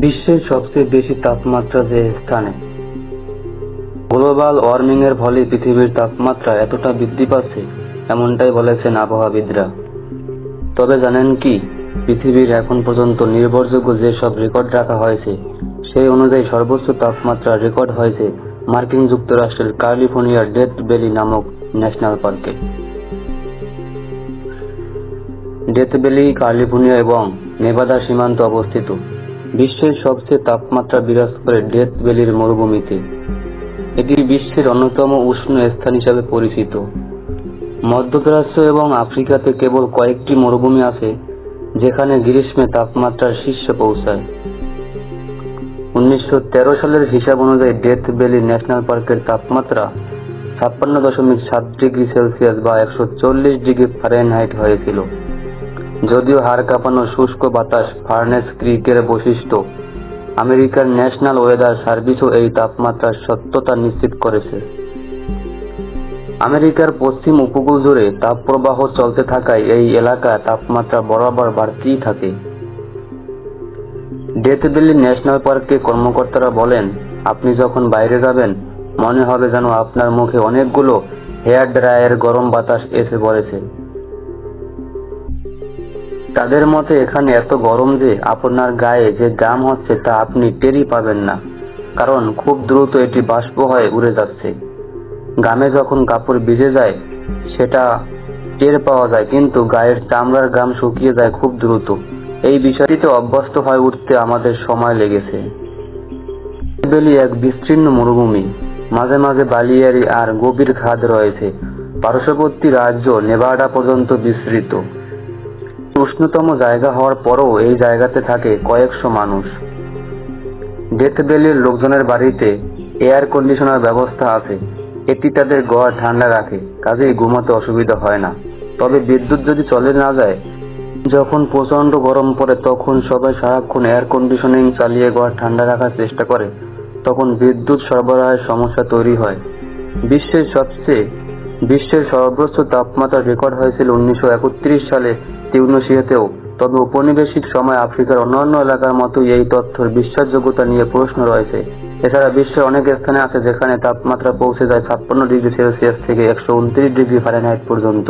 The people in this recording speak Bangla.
বিশ্বের সবচেয়ে বেশি তাপমাত্রা যে স্থানে গ্লোবাল ওয়ার্মিং এর ফলে পৃথিবীর তাপমাত্রা এতটা বৃদ্ধি পাচ্ছে, এমনটাই বলেছেন আবহাওয়াবিদরা। তবে জানেন কি, পৃথিবীর এখন পর্যন্ত নির্ভরযোগ্য যেসব রেকর্ড রাখা হয়েছে, সেই অনুযায়ী সর্বোচ্চ তাপমাত্রা রেকর্ড হয়েছে মার্কিন যুক্তরাষ্ট্রের ক্যালিফোর্নিয়ার ডেথ ভ্যালি নামক ন্যাশনাল পার্কে। ডেথ ভ্যালি ক্যালিফোর্নিয়া এবং নেভাদা সীমান্তে অবস্থিত। বিশ্বের সবচেয়ে তাপমাত্রা বিরাজ করে ডেথ ভ্যালির মরুভূমিতে। এটি বিশ্বের অন্যতম উষ্ণ স্থান হিসাবে পরিচিত। মধ্যপ্রাচ্য এবং আফ্রিকাতে কেবল কয়েকটি মরুভূমি আছে, যেখানে গ্রীষ্মে তাপমাত্রার শীর্ষে পৌঁছায়। উনিশশো তেরো সালের হিসাব অনুযায়ী ডেথ ভ্যালি ন্যাশনাল পার্কের তাপমাত্রা ছাপ্পান্ন দশমিক সাত ডিগ্রি সেলসিয়াস বা একশো চল্লিশ ডিগ্রি ফারেনহাইট হয়েছিল। যদিও হাড় কাঁপানো শুষ্ক বাতাস ফার্নেস ক্রিকের বৈশিষ্ট্য, আমেরিকার ন্যাশনাল ওয়েদার সার্ভিসও এই তাপমাত্রার সত্যতা নিশ্চিত করেছে। আমেরিকার পশ্চিম উপকূল জুড়ে তাপপ্রবাহ চলতে থাকায় এই এলাকা তাপমাত্রা বরাবর বাড়তেই থাকে। ডেথ ভ্যালি ন্যাশনাল পার্কে কর্মকর্তারা বলেন, আপনি যখন বাইরে যাবেন, মনে হবে যেন আপনার মুখে অনেকগুলো হেয়ার ড্রায়ার গরম বাতাস এসে পড়েছে। তাদের মতে এখানে এত গরম যে আপনার গায়ে যে গাম হচ্ছে তা আপনি টেরই পাবেন না। কারণ খুব দ্রুত এটি বাষ্প হয়ে উড়ে যাচ্ছে। গামে যখন কাপড় ভিজে যায়, সেটা টের পাওয়া যায়, কিন্তু গায়ের চামড়ার গাম শুকিয়ে যায় খুব দ্রুত। এই বিষয়টিতে অভ্যস্ত হয়ে উঠতে আমাদের সময় লেগেছে। বেলি এক বিস্তীর্ণ মরুভূমি। মাঝে মাঝে বালিয়ারি আর গভীর খাদ রয়েছে। পার্শ্ববর্তী রাজ্য নেভাডা পর্যন্ত বিস্তৃত। উষ্ণতম জায়গা হওয়ার পরও এই জায়গাতে থাকে কয়েকশো মানুষ। ডেথ ভ্যালির লোকজনের বাড়িতে এয়ার কন্ডিশনার ব্যবস্থা আছে। এটি তাদের ঘর ঠান্ডা রাখে, কাজেই ঘুমাতে অসুবিধা হয় না। তবে বিদ্যুৎ যদি চলে না যায়, যখন প্রচণ্ড গরম পড়ে তখন সবাই সারাক্ষণ এয়ার কন্ডিশনিং চালিয়ে ঘর ঠান্ডা রাখার চেষ্টা করে, তখন বিদ্যুৎ সরবরাহের সমস্যা তৈরি হয়। বিশ্বের সবচেয়ে, বিশ্বের সর্বোচ্চ তাপমাত্রা রেকর্ড হয়েছিল উনিশশো একত্রিশ সালে তিউনিসিয়াতেও তবে উপনিবেশিক সময় আফ্রিকার অন্যান্য এলাকার মতো এই তথ্যের বিশ্বাসযোগ্যতা নিয়ে প্রশ্ন রয়েছে। এছাড়া বিশ্বের অনেক স্থানে আছে যেখানে তাপমাত্রা পৌঁছে যায় ছাপ্পান্ন ডিগ্রি সেলসিয়াস থেকে একশো উনত্রিশ ডিগ্রি ফারেনহাইট পর্যন্ত।